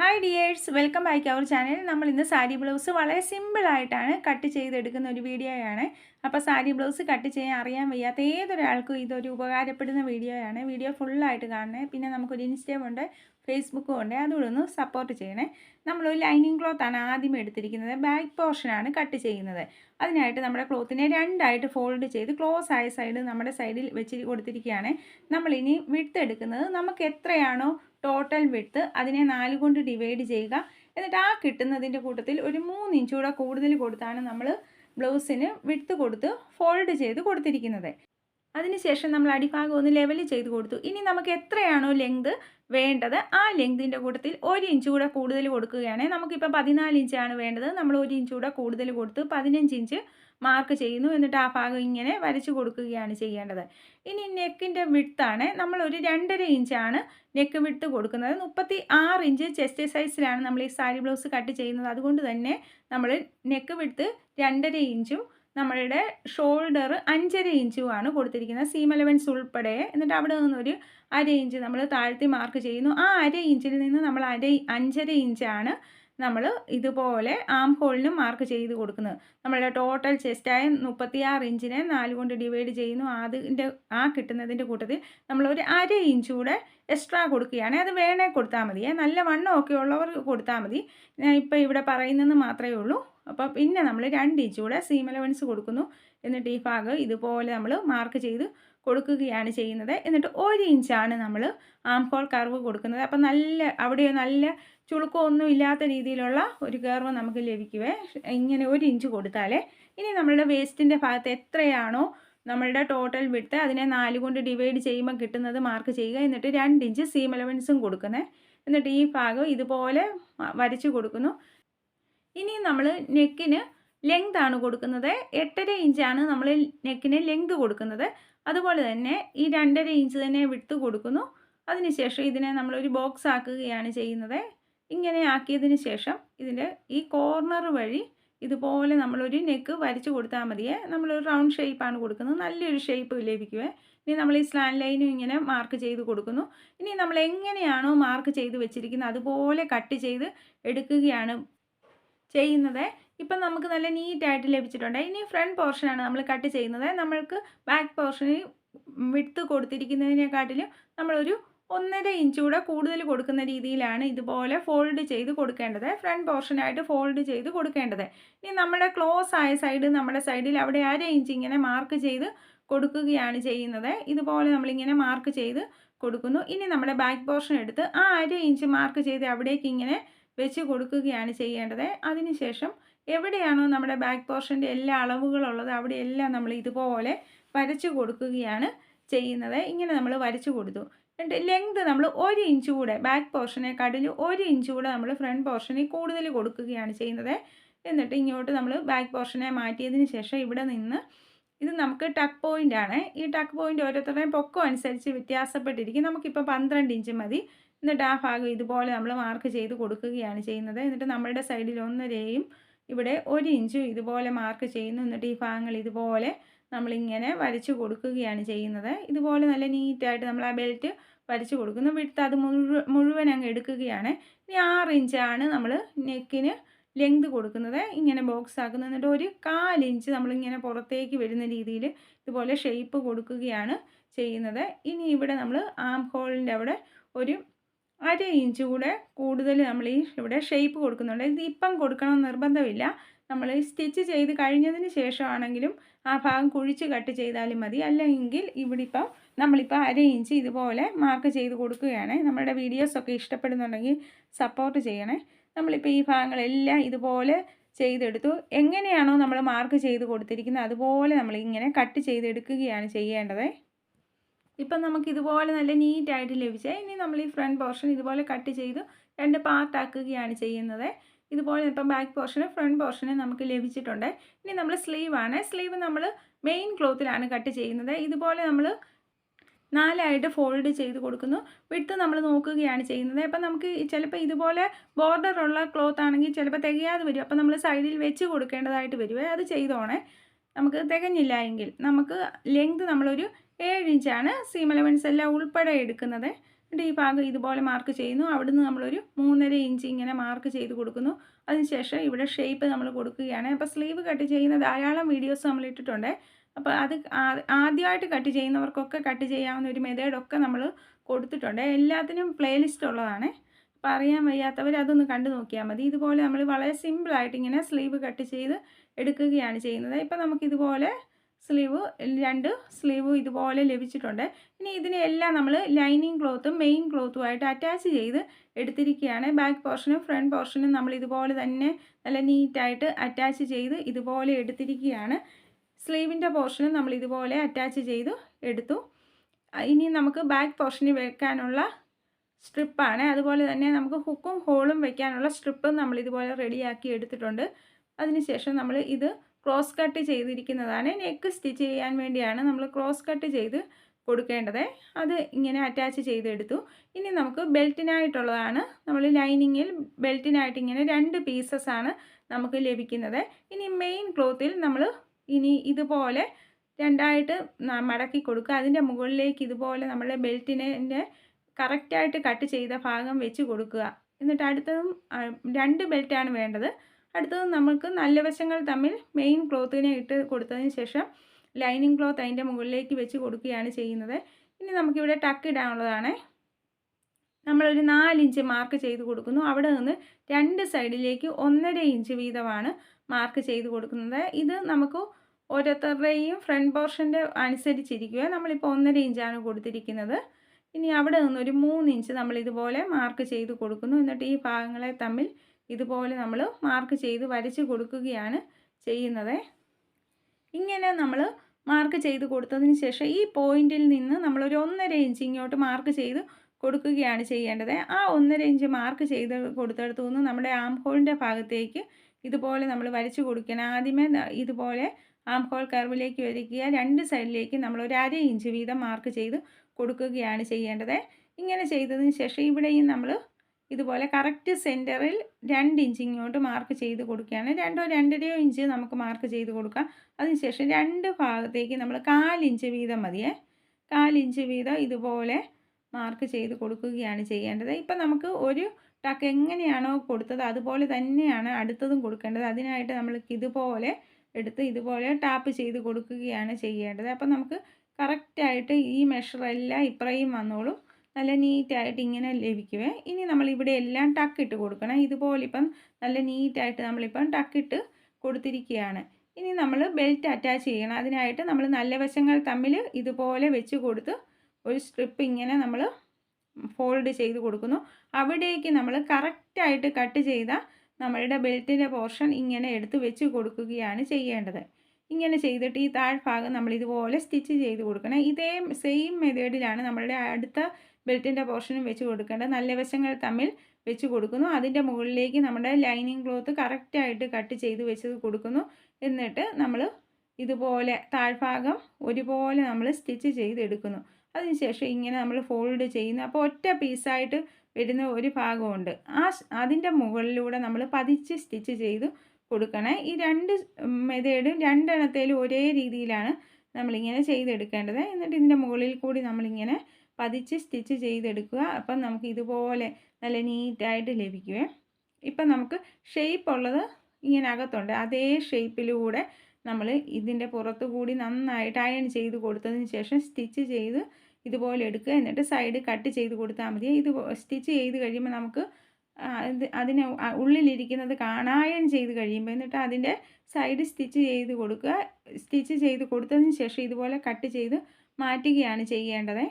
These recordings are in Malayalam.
Hi dears welcome back our channel നമ്മൾ ഇന്ന് സാരി ബ്ലൗസ് വളരെ സിമ്പിളായിട്ടാണ് കട്ട് ചെയ്തെടുക്കുന്ന ഒരു വീഡിയോയാണ് അപ്പോൾ സാരി ബ്ലൗസ് കട്ട് ചെയ്യാൻ അറിയാൻ വയ്യാത്ത ഏതൊരാൾക്കും ഇതൊരു ഉപകാരപ്പെടുന്ന വീഡിയോയാണ് വീഡിയോ ഫുള്ളായിട്ട് കാണണേ. പിന്നെ നമുക്കൊരു ഇൻസ്റ്റയും ഉണ്ട് ഫേസ്ബുക്കും ഉണ്ട്. അതുകൂടെ ഒന്ന് സപ്പോർട്ട് ചെയ്യണേ. നമ്മളൊരു ലൈനിങ് ക്ലോത്താണ് ആദ്യം എടുത്തിരിക്കുന്നത്. ബാക്ക് പോർഷനാണ് കട്ട് ചെയ്യുന്നത്. അതിനായിട്ട് നമ്മുടെ ക്ലോത്തിനെ രണ്ടായിട്ട് ഫോൾഡ് ചെയ്ത് ക്ലോസ് ആയ സൈഡ് നമ്മുടെ സൈഡിൽ വെച്ച് കൊടുത്തിരിക്കുകയാണ്. നമ്മളിനി വിട്ടെടുക്കുന്നത് നമുക്ക് എത്രയാണോ ടോട്ടൽ വിട്ട് അതിനെ നാല് കൊണ്ട് ഡിവൈഡ് ചെയ്യുക. എന്നിട്ട് ആ കിട്ടുന്നതിന്റെ കൂട്ടത്തിൽ ഒരു മൂന്ന് ഇഞ്ച് കൂടെ കൂടുതൽ കൊടുത്താണ് നമ്മൾ ബ്ലൗസിന് വിട്ട് കൊടുത്ത് ഫോൾഡ് ചെയ്ത് കൊടുത്തിരിക്കുന്നത്. അതിനുശേഷം നമ്മൾ അടിഭാഗം ഒന്ന് ലെവൽ ചെയ്ത് കൊടുത്തു. ഇനി നമുക്ക് എത്രയാണോ ലെങ്ത് വേണ്ടത് ആ ലെങ്തിന്റെ കൂട്ടത്തിൽ ഒരു ഇഞ്ച് കൂടെ കൂടുതൽ കൊടുക്കുകയാണെങ്കിൽ നമുക്കിപ്പോൾ പതിനാല് ഇഞ്ചാണ് വേണ്ടത്. നമ്മൾ ഒരു ഇഞ്ച് കൂടെ കൂടുതൽ കൊടുത്ത് പതിനഞ്ച് ഇഞ്ച് മാർക്ക് ചെയ്യുന്നു. എന്നിട്ട് ആ ഭാഗം ഇങ്ങനെ വരച്ചു കൊടുക്കുകയാണ് ചെയ്യേണ്ടത്. ഇനി നെക്കിന്റെ വിട്താണ് നമ്മൾ ഒരു രണ്ടര ഇഞ്ചാണ് നെക്ക് വിട്ട് കൊടുക്കുന്നത്. മുപ്പത്തി ആറ് ഇഞ്ച് ചെസ്റ്റ് സൈസിലാണ് നമ്മൾ ഈ സാരി ബ്ലൗസ് കട്ട് ചെയ്യുന്നത്. അതുകൊണ്ട് തന്നെ നമ്മൾ നെക്ക് വിട്ട് രണ്ടര ഇഞ്ചും നമ്മളുടെ ഷോൾഡർ അഞ്ചര ഇഞ്ചുമാണ് കൊടുത്തിരിക്കുന്നത്. സീം അലവൻസ് ഉൾപ്പെടെ. എന്നിട്ട് അവിടെ നിന്നൊരു അര ഇഞ്ച് നമ്മൾ താഴ്ത്തി മാർക്ക് ചെയ്യുന്നു. ആ അര ഇഞ്ചിൽ നിന്ന് നമ്മൾ അര അഞ്ചര ഇഞ്ചാണ് നമ്മൾ ഇതുപോലെ ആം ഹോളിന് മാർക്ക് ചെയ്ത് കൊടുക്കുന്നത്. നമ്മളുടെ ടോട്ടൽ ചെസ്റ്റായ മുപ്പത്തിയാറ് ഇഞ്ചിനെ നാല് കൊണ്ട് ഡിവൈഡ് ചെയ്യുന്നു. അതിന്റെ ആ കിട്ടുന്നതിന്റെ കൂട്ടത്തിൽ നമ്മൾ ഒരു അര ഇഞ്ച് കൂടെ എക്സ്ട്രാ കൊടുക്കുകയാണ്. അത് വേണേ കൊടുത്താൽ മതി. നല്ല വണ്ണമൊക്കെ ഉള്ളവർ കൊടുത്താൽ മതി. ഞാൻ ഇപ്പോൾ ഇവിടെ പറയുന്നതെന്ന് മാത്രമേ ഉള്ളൂ. അപ്പോൾ പിന്നെ നമ്മൾ രണ്ട് ഇഞ്ച് കൂടെ സീം കൊടുക്കുന്നു. എന്നിട്ട് ഈ ഭാഗം ഇതുപോലെ നമ്മൾ മാർക്ക് ചെയ്ത് കൊടുക്കുകയാണ് ചെയ്യുന്നത്. എന്നിട്ട് ഒരു ഇഞ്ചാണ് നമ്മൾ ആം ഹോൾ കർവ് കൊടുക്കുന്നത്. അപ്പം നല്ല അവിടെ നല്ല ചുളുക്കമൊന്നും ഇല്ലാത്ത രീതിയിലുള്ള ഒരു കർവ് നമുക്ക് ലഭിക്കുവേ. ഇങ്ങനെ ഒരു ഇഞ്ച് കൊടുത്താലേ ഇനി നമ്മളുടെ വേസ്റ്റിന്റെ ഭാഗത്ത് എത്രയാണോ നമ്മളുടെ ടോട്ടൽ വിട്ട് അതിനെ നാല് കൊണ്ട് ഡിവൈഡ് ചെയ്യുമ്പോൾ കിട്ടുന്നത് മാർക്ക് ചെയ്യുക. എന്നിട്ട് രണ്ട് ഇഞ്ച് സീം അലവൻസും കൊടുക്കുന്നത് എന്നിട്ട് ഈ ഭാഗം ഇതുപോലെ വരച്ചു കൊടുക്കുന്നു. ഇനി നമ്മൾ നെക്കിന് ലെങ്ത് ആണ് കൊടുക്കുന്നത്. എട്ടര ഇഞ്ചാണ് നമ്മൾ നെക്കിന് ലെങ്ത് കൊടുക്കുന്നത്. അതുപോലെ തന്നെ ഈ രണ്ടര ഇഞ്ച് തന്നെ വിട്ട് കൊടുക്കുന്നു. അതിനുശേഷം ഇതിനെ നമ്മളൊരു ബോക്സ് ആക്കുകയാണ് ചെയ്യുന്നത്. ഇങ്ങനെ ആക്കിയതിന് ശേഷം ഇതിന്റെ ഈ കോർണർ വഴി ഇതുപോലെ നമ്മളൊരു നെക്ക് വരച്ച് കൊടുത്താൽ മതിയേ. നമ്മളൊരു റൗണ്ട് ഷേപ്പാണ് കൊടുക്കുന്നത്. നല്ലൊരു ഷേപ്പ് ലഭിക്കുവേ. ഇനി നമ്മൾ ഈ സ്ലാൻ ലൈനും ഇങ്ങനെ മാർക്ക് ചെയ്ത് കൊടുക്കുന്നു. ഇനി നമ്മൾ എങ്ങനെയാണോ മാർക്ക് ചെയ്ത് വെച്ചിരിക്കുന്നത് അതുപോലെ കട്ട് ചെയ്ത് എടുക്കുകയാണ് ചെയ്യുന്നത്. ഇപ്പം നമുക്ക് നല്ല നീറ്റായിട്ട് ലഭിച്ചിട്ടുണ്ട്. ഇനി ഫ്രണ്ട് പോർഷനാണ് നമ്മൾ കട്ട് ചെയ്യുന്നത്. നമ്മൾക്ക് ബാക്ക് പോർഷന് വിട്ട് കൊടുത്തിരിക്കുന്നതിനെക്കാട്ടിലും നമ്മളൊരു ഒന്നര ഇഞ്ച് കൂടെ കൂടുതൽ കൊടുക്കുന്ന രീതിയിലാണ് ഇതുപോലെ ഫോൾഡ് ചെയ്ത് കൊടുക്കേണ്ടത്. ഫ്രണ്ട് പോർഷനായിട്ട് ഫോൾഡ് ചെയ്ത് കൊടുക്കേണ്ടത്. ഇനി നമ്മുടെ ക്ലോസ് ആയ സൈഡ് നമ്മുടെ സൈഡിൽ അവിടെ അര ഇഞ്ച് ഇങ്ങനെ മാർക്ക് ചെയ്ത് കൊടുക്കുകയാണ് ചെയ്യുന്നത്. ഇതുപോലെ നമ്മളിങ്ങനെ മാർക്ക് ചെയ്ത് കൊടുക്കുന്നു. ഇനി നമ്മുടെ ബാക്ക് പോർഷൻ എടുത്ത് ആ അര ഇഞ്ച് മാർക്ക് ചെയ്ത് അവിടേക്ക് ഇങ്ങനെ വെച്ച് കൊടുക്കുകയാണ് ചെയ്യേണ്ടത്. അതിനുശേഷം എവിടെയാണോ നമ്മുടെ ബാക്ക് പോർഷന്റെ എല്ലാ അളവുകളുള്ളത് അവിടെയെല്ലാം നമ്മൾ ഇതുപോലെ വരച്ചു കൊടുക്കുകയാണ് ചെയ്യുന്നത്. ഇങ്ങനെ നമ്മൾ വരച്ചു കൊടുത്തു. എന്നിട്ട് ലെങ്ത് നമ്മൾ ഒരു ഇഞ്ച് കൂടെ ബാക്ക് പോർഷനെക്കാട്ടിൽ ഒരു ഇഞ്ച് കൂടെ നമ്മൾ ഫ്രണ്ട് പോർഷനിൽ കൂടുതൽ കൊടുക്കുകയാണ് ചെയ്യുന്നത്. എന്നിട്ട് ഇങ്ങോട്ട് നമ്മൾ ബാക്ക് പോർഷനെ മാറ്റിയതിന് ശേഷം ഇവിടെ നിന്ന് ഇത് നമുക്ക് ടക്ക് പോയിന്റ് ആണ്. ഈ ടക്ക് പോയിന്റ് ഓരോരുത്തരുടെയും പൊക്കം അനുസരിച്ച് വ്യത്യാസപ്പെട്ടിരിക്കും. നമുക്കിപ്പോൾ പന്ത്രണ്ട് ഇഞ്ച് മതി. എന്നിട്ട് ആ ഭാഗം ഇതുപോലെ നമ്മൾ മാർക്ക് ചെയ്ത് കൊടുക്കുകയാണ് ചെയ്യുന്നത്. എന്നിട്ട് നമ്മളുടെ സൈഡിൽ ഒന്നരയും ഇവിടെ ഒരു ഇഞ്ച് ഇതുപോലെ മാർക്ക് ചെയ്യുന്നു. എന്നിട്ട് ഈ ഭാഗങ്ങൾ ഇതുപോലെ നമ്മളിങ്ങനെ വരച്ചു കൊടുക്കുകയാണ് ചെയ്യുന്നത്. ഇതുപോലെ നല്ല നീറ്റായിട്ട് നമ്മൾ ആ ബെൽറ്റ് വരച്ച് കൊടുക്കുന്നു. വിട്ട് അത് മുഴുവൻ അങ്ങ് എടുക്കുകയാണ്. ഇനി ആറ് ഇഞ്ചാണ് നമ്മൾ നെക്കിന് ലെങ്ത് കൊടുക്കുന്നത്. ഇങ്ങനെ ബോക്സ് ആക്കുന്നത് എന്നിട്ട് ഒരു കാലിഞ്ച് നമ്മളിങ്ങനെ പുറത്തേക്ക് വരുന്ന രീതിയിൽ ഇതുപോലെ ഷേപ്പ് കൊടുക്കുകയാണ് ചെയ്യുന്നത്. ഇനി ഇവിടെ നമ്മൾ ആം ഹോളിന്റെ അവിടെ ഒരു അര ഇഞ്ച് കൂടെ കൂടുതൽ നമ്മൾ ഈ ഇവിടെ ഷേപ്പ് കൊടുക്കുന്നുണ്ട്. ഇത് ഇപ്പം കൊടുക്കണം നിർബന്ധമില്ല. നമ്മൾ സ്റ്റിച്ച് ചെയ്ത് കഴിഞ്ഞതിന് ശേഷമാണെങ്കിലും ആ ഭാഗം കുഴിച്ച് കട്ട് ചെയ്താലും മതി. അല്ലെങ്കിൽ ഇവിടെ ഇപ്പം നമ്മളിപ്പോൾ അര ഇഞ്ച് ഇതുപോലെ മാർക്ക് ചെയ്ത് കൊടുക്കുകയാണ്. നമ്മുടെ വീഡിയോസൊക്കെ ഇഷ്ടപ്പെടുന്നുണ്ടെങ്കിൽ സപ്പോർട്ട് ചെയ്യണേ. നമ്മളിപ്പോൾ ഈ ഭാഗങ്ങളെല്ലാം ഇതുപോലെ ചെയ്തെടുത്തു. എങ്ങനെയാണോ നമ്മൾ മാർക്ക് ചെയ്ത് കൊടുത്തിരിക്കുന്നത് അതുപോലെ നമ്മളിങ്ങനെ കട്ട് ചെയ്തെടുക്കുകയാണ് ചെയ്യേണ്ടത്. ഇപ്പം നമുക്ക് ഇതുപോലെ നല്ല നീറ്റായിട്ട് ലഭിച്ചേ ഇനി നമ്മൾ ഈ ഫ്രണ്ട് പോർഷൻ ഇതുപോലെ കട്ട് ചെയ്ത് രണ്ട് പാർട്ടാക്കുകയാണ് ചെയ്യുന്നത്. ഇതുപോലെ ഇപ്പം ബാക്ക് പോർഷന് ഫ്രണ്ട് പോർഷന് നമുക്ക് ലഭിച്ചിട്ടുണ്ട്. ഇനി നമ്മൾ സ്ലീവാണ് സ്ലീവ് നമ്മൾ മെയിൻ ക്ലോത്തിലാണ് കട്ട് ചെയ്യുന്നത്. ഇതുപോലെ നമ്മൾ നാലായിട്ട് ഫോൾഡ് ചെയ്ത് കൊടുക്കുന്നു. വിട്ട് നമ്മൾ നോക്കുകയാണ് ചെയ്യുന്നത്. അപ്പം നമുക്ക് ചിലപ്പോൾ ഇതുപോലെ ബോർഡർ ഉള്ള ക്ലോത്ത് ആണെങ്കിൽ ചിലപ്പോൾ തികയാതെ വരും. അപ്പം നമ്മൾ സൈഡിൽ വെച്ച് കൊടുക്കേണ്ടതായിട്ട് വരുമേ അത് ചെയ്തോണേ. നമുക്ക് തികഞ്ഞില്ല എങ്കിൽ നമുക്ക് ലെങ്ത് നമ്മളൊരു ഏഴ് ഇഞ്ചാണ് സീം അലവൻസ് എല്ലാം ഉൾപ്പെടെ എടുക്കുന്നത്. എന്നിട്ട് ഈ ഭാഗം ഇതുപോലെ മാർക്ക് ചെയ്യുന്നു. അവിടുന്ന് നമ്മളൊരു മൂന്നര ഇഞ്ച് ഇങ്ങനെ മാർക്ക് ചെയ്ത് കൊടുക്കുന്നു. അതിനുശേഷം ഇവിടെ ഷേപ്പ് നമ്മൾ കൊടുക്കുകയാണ്. അപ്പോൾ സ്ലീവ് കട്ട് ചെയ്യുന്ന ധാരാളം വീഡിയോസ് നമ്മൾ ഇട്ടിട്ടുണ്ട്. അപ്പോൾ അത് ആദ്യമായിട്ട് കട്ട് ചെയ്യുന്നവർക്കൊക്കെ കട്ട് ചെയ്യാവുന്ന ഒരു മെത്തേഡൊക്കെ നമ്മൾ കൊടുത്തിട്ടുണ്ട്. എല്ലാത്തിനും പ്ലേലിസ്റ്റ് ഉള്ളതാണ്. അപ്പോൾ അറിയാൻ വയ്യാത്തവർ അതൊന്ന് കണ്ടു നോക്കിയാൽ മതി. ഇതുപോലെ നമ്മൾ വളരെ സിമ്പിളായിട്ട് ഇങ്ങനെ സ്ലീവ് കട്ട് ചെയ്ത് എടുക്കുകയാണ് ചെയ്യുന്നത്. ഇപ്പോൾ നമുക്കിതുപോലെ സ്ലീവ് രണ്ട് സ്ലീവ് ഇതുപോലെ ലഭിച്ചിട്ടുണ്ട്. ഇനി ഇതിനെല്ലാം നമ്മൾ ലൈനിങ് ക്ലോത്തും മെയിൻ ക്ലോത്തുമായിട്ട് അറ്റാച്ച് ചെയ്ത് എടുത്തിരിക്കുകയാണ്. ബാക്ക് പോർഷനും ഫ്രണ്ട് പോർഷനും നമ്മൾ ഇതുപോലെ തന്നെ നല്ല നീറ്റായിട്ട് അറ്റാച്ച് ചെയ്ത് ഇതുപോലെ എടുത്തിരിക്കുകയാണ്. സ്ലീവിന്റെ പോർഷനും നമ്മൾ ഇതുപോലെ അറ്റാച്ച് ചെയ്ത് എടുത്തു. ഇനി നമുക്ക് ബാക്ക് പോർഷനിൽ വെക്കാനുള്ള സ്ട്രിപ്പാണ് അതുപോലെ തന്നെ നമുക്ക് ഹുക്കും ഹോളും വെക്കാനുള്ള സ്ട്രിപ്പും നമ്മൾ ഇതുപോലെ റെഡിയാക്കി എടുത്തിട്ടുണ്ട്. അതിനുശേഷം നമ്മൾ ഇത് ക്രോസ് കട്ട് ചെയ്തിരിക്കുന്നതാണ്. നെക്ക് സ്റ്റിച്ച് ചെയ്യാൻ വേണ്ടിയാണ് നമ്മൾ ക്രോസ് കട്ട് ചെയ്ത് കൊടുക്കേണ്ടത്. അത് ഇങ്ങനെ അറ്റാച്ച് ചെയ്തെടുത്തു. ഇനി നമുക്ക് ബെൽറ്റിനായിട്ടുള്ളതാണ്. നമ്മൾ ലൈനിങ്ങിൽ ബെൽറ്റിനായിട്ട് ഇങ്ങനെ രണ്ട് പീസസ് ആണ് നമുക്ക് ലഭിക്കുന്നത്. ഇനി മെയിൻ ക്ലോത്തിൽ നമ്മൾ ഇനി ഇതുപോലെ രണ്ടായിട്ട് മടക്കി കൊടുക്കുക. അതിന്റെ മുകളിലേക്ക് ഇതുപോലെ നമ്മളെ ബെൽറ്റിനെ കറക്റ്റായിട്ട് കട്ട് ചെയ്ത ഭാഗം വെച്ച് കൊടുക്കുക. എന്നിട്ട് അടുത്തതും രണ്ട് ബെൽറ്റാണ് വേണ്ടത്. അടുത്തത് നമുക്ക് നല്ല വശങ്ങൾ തമ്മിൽ മെയിൻ ക്ലോത്തിനെ ഇട്ട് കൊടുത്തതിന് ശേഷം ലൈനിങ് ക്ലോത്ത് അതിന്റെ മുകളിലേക്ക് വെച്ച് കൊടുക്കുകയാണ് ചെയ്യുന്നത്. ഇനി നമുക്കിവിടെ ടക്ക് ഇടാനുള്ളതാണ്. നമ്മളൊരു നാലിഞ്ച് മാർക്ക് ചെയ്ത് കൊടുക്കുന്നു. അവിടെ നിന്ന് രണ്ട് സൈഡിലേക്ക് ഒന്നര ഇഞ്ച് വീതമാണ് മാർക്ക് ചെയ്ത് കൊടുക്കുന്നത്. ഇത് നമുക്ക് ഓരോരുത്തരുടെയും ഫ്രണ്ട് പോർഷന്റെ അനുസരിച്ചിരിക്കുക. നമ്മളിപ്പോൾ ഒന്നര ഇഞ്ചാണ് കൊടുത്തിരിക്കുന്നത്. ഇനി അവിടെ നിന്നൊരു മൂന്ന് ഇഞ്ച് നമ്മൾ ഇതുപോലെ മാർക്ക് ചെയ്ത് കൊടുക്കുന്നു. എന്നിട്ട് ഈ ഭാഗങ്ങളെ തമ്മിൽ ഇതുപോലെ നമ്മൾ മാർക്ക് ചെയ്ത് വരച്ച് കൊടുക്കുകയാണ് ചെയ്യുന്നത്. ഇങ്ങനെ നമ്മൾ മാർക്ക് ചെയ്ത് കൊടുത്തതിന് ശേഷം ഈ പോയിന്റിൽ നിന്ന് നമ്മളൊരു ഒന്നര ഇഞ്ച് ഇങ്ങോട്ട് മാർക്ക് ചെയ്ത് കൊടുക്കുകയാണ് ചെയ്യേണ്ടത്. ആ ഒന്നര ഇഞ്ച് മാർക്ക് ചെയ്ത് കൊടുത്തെടുത്തു നിന്ന് നമ്മുടെ ആം ഹോളിന്റെ ഭാഗത്തേക്ക് ഇതുപോലെ നമ്മൾ വരച്ച് കൊടുക്കണം. ആദ്യമേ ഇതുപോലെ ആം ഹോൾ കർവിലേക്ക് വരിക്കുക രണ്ട് സൈഡിലേക്ക് നമ്മൾ ഒരു അര ഇഞ്ച് വീതം മാർക്ക് ചെയ്ത് കൊടുക്കുകയാണ് ചെയ്യേണ്ടത്. ഇങ്ങനെ ചെയ്തതിന് ശേഷം ഇവിടെയും നമ്മൾ ഇതുപോലെ കറക്റ്റ് സെന്ററിൽ രണ്ട് ഇഞ്ച് ഇങ്ങോട്ട് മാർക്ക് ചെയ്ത് കൊടുക്കുകയാണ്. രണ്ടോ രണ്ടരയോ ഇഞ്ച് നമുക്ക് മാർക്ക് ചെയ്ത് കൊടുക്കാം. അതിനുശേഷം രണ്ട് ഭാഗത്തേക്ക് നമ്മൾ കാലിഞ്ച് വീതം മതിയേ കാലിഞ്ച് വീതം ഇതുപോലെ മാർക്ക് ചെയ്ത് കൊടുക്കുകയാണ് ചെയ്യേണ്ടത്. ഇപ്പം നമുക്ക് ഒരു ടക്ക് എങ്ങനെയാണോ കൊടുത്തത് അതുപോലെ തന്നെയാണ് അടുത്തതും കൊടുക്കേണ്ടത്. അതിനായിട്ട് നമ്മൾ ഇതുപോലെ എടുത്ത് ഇതുപോലെ ടാപ്പ് ചെയ്ത് കൊടുക്കുകയാണ് ചെയ്യേണ്ടത്. അപ്പം നമുക്ക് കറക്റ്റായിട്ട് ഈ മെഷറെല്ലാം ഇപ്പറയും വന്നോളും. നല്ല നീറ്റായിട്ട് ഇങ്ങനെ ലഭിക്കുവേ. ഇനി നമ്മൾ ഇവിടെ എല്ലാം ടക്കിട്ട് കൊടുക്കണം. ഇതുപോലെ ഇപ്പം നല്ല നീറ്റായിട്ട് നമ്മളിപ്പം ടക്കിട്ട് കൊടുത്തിരിക്കുകയാണ്. ഇനി നമ്മൾ ബെൽറ്റ് അറ്റാച്ച് ചെയ്യണം. അതിനായിട്ട് നമ്മൾ നല്ല വശങ്ങൾ തമ്മിൽ ഇതുപോലെ വെച്ച് കൊടുത്ത് ഒരു സ്ട്രിപ്പ് ഇങ്ങനെ നമ്മൾ ഫോൾഡ് ചെയ്ത് കൊടുക്കുന്നു. അവിടേക്ക് നമ്മൾ കറക്റ്റായിട്ട് കട്ട് ചെയ്ത നമ്മളുടെ ബെൽറ്റിന്റെ പോർഷൻ ഇങ്ങനെ എടുത്ത് വെച്ച് കൊടുക്കുകയാണ് ചെയ്യേണ്ടത്. ഇങ്ങനെ ചെയ്തിട്ട് ഈ താഴ്ഭാഗം നമ്മൾ ഇതുപോലെ സ്റ്റിച്ച് ചെയ്ത് കൊടുക്കണം. ഇതേ സെയിം മെത്തേഡിലാണ് നമ്മളുടെ അടുത്ത ബെൽറ്റിന്റെ പോർഷനും വെച്ച് കൊടുക്കേണ്ട. നല്ല വശങ്ങൾ തമ്മിൽ വെച്ച് കൊടുക്കുന്നു. അതിന്റെ മുകളിലേക്ക് നമ്മുടെ ലൈനിങ് ക്ലോത്ത് കറക്റ്റായിട്ട് കട്ട് ചെയ്ത് വെച്ച് കൊടുക്കുന്നു. എന്നിട്ട് നമ്മൾ ഇതുപോലെ താഴ്ഭാഗം ഒരുപോലെ നമ്മൾ സ്റ്റിച്ച് ചെയ്തെടുക്കുന്നു അതിനുശേഷം ഇങ്ങനെ നമ്മൾ ഫോൾഡ് ചെയ്യുന്നു. അപ്പോൾ ഒറ്റ പീസായിട്ട് വരുന്ന ഒരു ഭാഗമുണ്ട്. ആ അതിന്റെ മുകളിലൂടെ നമ്മൾ പതിച്ച് സ്റ്റിച്ച് ചെയ്ത് കൊടുക്കണേ. ഈ രണ്ട് മെതേഡും രണ്ടെണ്ണത്തേലും ഒരേ രീതിയിലാണ് നമ്മളിങ്ങനെ ചെയ്തെടുക്കേണ്ടത്. എന്നിട്ട് ഇതിന്റെ മുകളിൽ കൂടി നമ്മളിങ്ങനെ പതിച്ച് സ്റ്റിച്ച് ചെയ്തെടുക്കുക. അപ്പം നമുക്ക് ഇതുപോലെ നല്ല നീറ്റായിട്ട് ലഭിക്കുവേ. ഇപ്പം നമുക്ക് ഷേപ്പ് ഉള്ളത് ഇങ്ങനെ അകത്തുണ്ട് അതേ ഷേപ്പിലൂടെ നമ്മൾ ഇതിന്റെ പുറത്തു കൂടി നന്നായിട്ട് അയൺ ചെയ്ത് കൊടുത്തതിന് ശേഷം സ്റ്റിച്ച് ചെയ്ത് ഇതുപോലെ എടുക്കുക. എന്നിട്ട് സൈഡ് കട്ട് ചെയ്ത് കൊടുത്താൽ മതി. ഇത് സ്റ്റിച്ച് ചെയ്ത് കഴിയുമ്പോൾ നമുക്ക് അതിനെ അതിന് ഉള്ളിലിരിക്കുന്നത് കാണായൺ ചെയ്ത് കഴിയുമ്പോൾ എന്നിട്ട് അതിന്റെ സൈഡ് സ്റ്റിച്ച് ചെയ്ത് കൊടുക്കുക. സ്റ്റിച്ച് ചെയ്ത് കൊടുത്തതിന് ശേഷം ഇതുപോലെ കട്ട് ചെയ്ത് മാറ്റുകയാണ് ചെയ്യേണ്ടത്.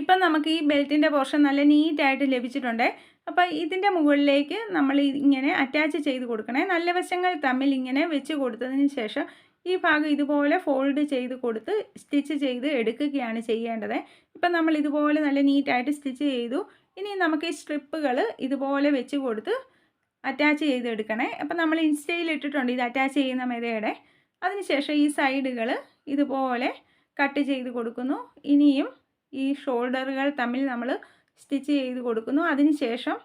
ഇപ്പം നമുക്ക് ഈ ബെൽറ്റിന്റെ പോർഷൻ നല്ല നീറ്റായിട്ട് ലഭിച്ചിട്ടുണ്ട്. അപ്പോൾ ഇതിന്റെ മുകളിലേക്ക് നമ്മൾ ഇങ്ങനെ അറ്റാച്ച് ചെയ്ത് കൊടുക്കണേ. നല്ല വശങ്ങൾ തമ്മിൽ ഇങ്ങനെ വെച്ച് കൊടുത്തതിന് ശേഷം ഈ ഭാഗം ഇതുപോലെ ഫോൾഡ് ചെയ്ത് കൊടുത്ത് സ്റ്റിച്ച് ചെയ്ത് എടുക്കുകയാണ് ചെയ്യേണ്ടത്. ഇപ്പം നമ്മൾ ഇതുപോലെ നല്ല നീറ്റായിട്ട് സ്റ്റിച്ച് ചെയ്തു. ഇനി നമുക്ക് ഈ സ്ട്രിപ്പുകൾ ഇതുപോലെ വെച്ച് കൊടുത്ത് അറ്റാച്ച് ചെയ്തെടുക്കണേ. അപ്പം നമ്മൾ ഇൻസ്റ്റയിൽ ഇട്ടിട്ടുണ്ട് ഇത് അറ്റാച്ച് ചെയ്യുന്ന മെതയുടെ അതിനുശേഷം ഈ സൈഡുകൾ ഇതുപോലെ കട്ട് ചെയ്ത് കൊടുക്കുന്നു. ഇനിയും ഈ ഷോൾഡറുകൾ തമ്മിൽ നമ്മൾ സ്റ്റിച്ച് ചെയ്ത് കൊടുക്കുന്നു. അതിനുശേഷം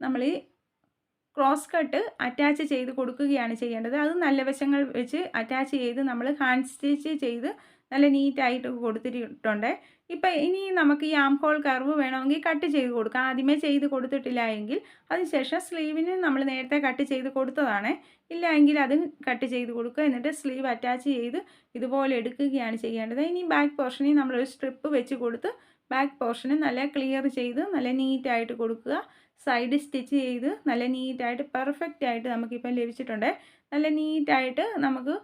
നമ്മൾ ഈ ക്രോസ് കട്ട് അറ്റാച്ച് ചെയ്ത് കൊടുക്കുകയാണ് ചെയ്യേണ്ടത്. അത് നല്ല വശങ്ങൾ വെച്ച് അറ്റാച്ച് ചെയ്ത് നമ്മൾ ഹാൻഡ് സ്റ്റിച്ച് ചെയ്ത് നല്ല നീറ്റായിട്ട് കൊടുത്തിട്ടുണ്ട്. ഇപ്പം ഇനി നമുക്ക് ഈ ആം ഹോൾ കർവ് വേണമെങ്കിൽ കട്ട് ചെയ്ത് കൊടുക്കാം. ആദ്യമേ ചെയ്ത് കൊടുത്തിട്ടില്ല എങ്കിൽ അതിനുശേഷം സ്ലീവിന് നമ്മൾ നേരത്തെ കട്ട് ചെയ്ത് കൊടുത്തതാണ്. ഇല്ല എങ്കിൽ അത് കട്ട് ചെയ്ത് കൊടുക്കുക. എന്നിട്ട് സ്ലീവ് അറ്റാച്ച് ചെയ്ത് ഇതുപോലെ എടുക്കുകയാണ് ചെയ്യേണ്ടത്. ഇനി ബാക്ക് പോർഷനിൽ നമ്മളൊരു സ്ട്രിപ്പ് വെച്ച് കൊടുത്ത് ബാക്ക് പോർഷന് നല്ല ക്ലിയർ ചെയ്ത് നല്ല നീറ്റായിട്ട് കൊടുക്കുക. സൈഡ് സ്റ്റിച്ച് ചെയ്ത് നല്ല നീറ്റായിട്ട് പെർഫെക്റ്റ് ആയിട്ട് നമുക്കിപ്പം ലഭിച്ചിട്ടുണ്ട്. നല്ല നീറ്റായിട്ട് നമുക്ക്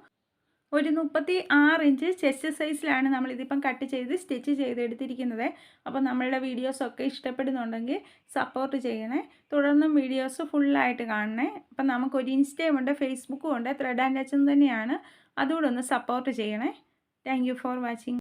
ഒരു മുപ്പത്തി ആറ് ഇഞ്ച് ചെസ്റ്റ് സൈസിലാണ് നമ്മളിതിപ്പം കട്ട് ചെയ്ത് സ്റ്റിച്ച് ചെയ്തെടുത്തിരിക്കുന്നത്. അപ്പോൾ നമ്മളുടെ വീഡിയോസൊക്കെ ഇഷ്ടപ്പെടുന്നുണ്ടെങ്കിൽ സപ്പോർട്ട് ചെയ്യണേ. തുടർന്നും വീഡിയോസ് ഫുള്ളായിട്ട് കാണണേ. അപ്പം നമുക്കൊരു ഇൻസ്റ്റയും ഉണ്ട് ഫേസ്ബുക്കും ഉണ്ട് ത്രെഡ് ആൻഡ് ടച്ചും തന്നെയാണ്. അതുകൂടെ ഒന്ന് സപ്പോർട്ട് ചെയ്യണേ. Thank for watching